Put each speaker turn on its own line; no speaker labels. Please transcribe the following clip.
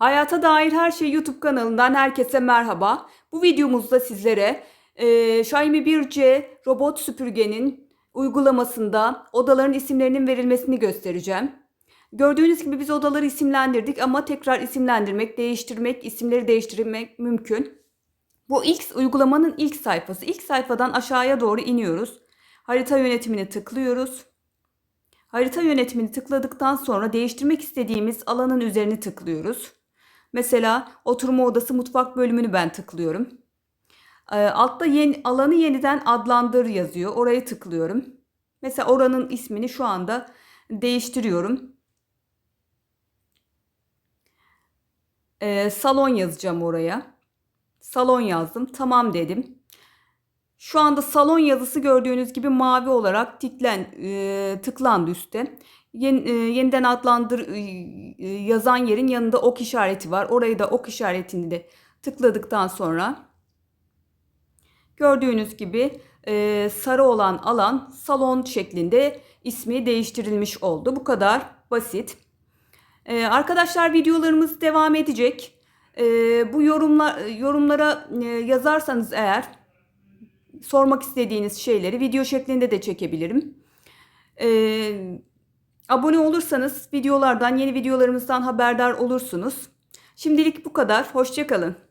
Hayata dair her şey YouTube kanalından herkese merhaba. Bu videomuzda sizlere e, Xiaomi 1C robot süpürgenin uygulamasında odaların isimlerinin verilmesini göstereceğim. Gördüğünüz gibi biz odaları isimlendirdik ama tekrar isimlendirmek, değiştirmek, isimleri değiştirmek mümkün. Bu ilk uygulamanın ilk sayfası. İlk sayfadan aşağıya doğru iniyoruz. Harita yönetimini tıklıyoruz. Harita yönetimini tıkladıktan sonra değiştirmek istediğimiz alanın üzerine tıklıyoruz. Mesela oturma odası mutfak bölümünü ben tıklıyorum. Ee, altta yeni, alanı yeniden adlandır yazıyor. Orayı tıklıyorum. Mesela oranın ismini şu anda değiştiriyorum. Ee, salon yazacağım oraya. Salon yazdım. Tamam dedim. Şu anda salon yazısı gördüğünüz gibi mavi olarak tıklen, e, tıklandı üstte. Yen, e, yeniden adlandır e, e, yazan yerin yanında ok işareti var. Orayı da ok işaretini de tıkladıktan sonra gördüğünüz gibi e, sarı olan alan salon şeklinde ismi değiştirilmiş oldu. Bu kadar basit. E, arkadaşlar videolarımız devam edecek. E, bu yorumlar yorumlara e, yazarsanız eğer sormak istediğiniz şeyleri video şeklinde de çekebilirim. Ee, abone olursanız videolardan, yeni videolarımızdan haberdar olursunuz. Şimdilik bu kadar. Hoşçakalın.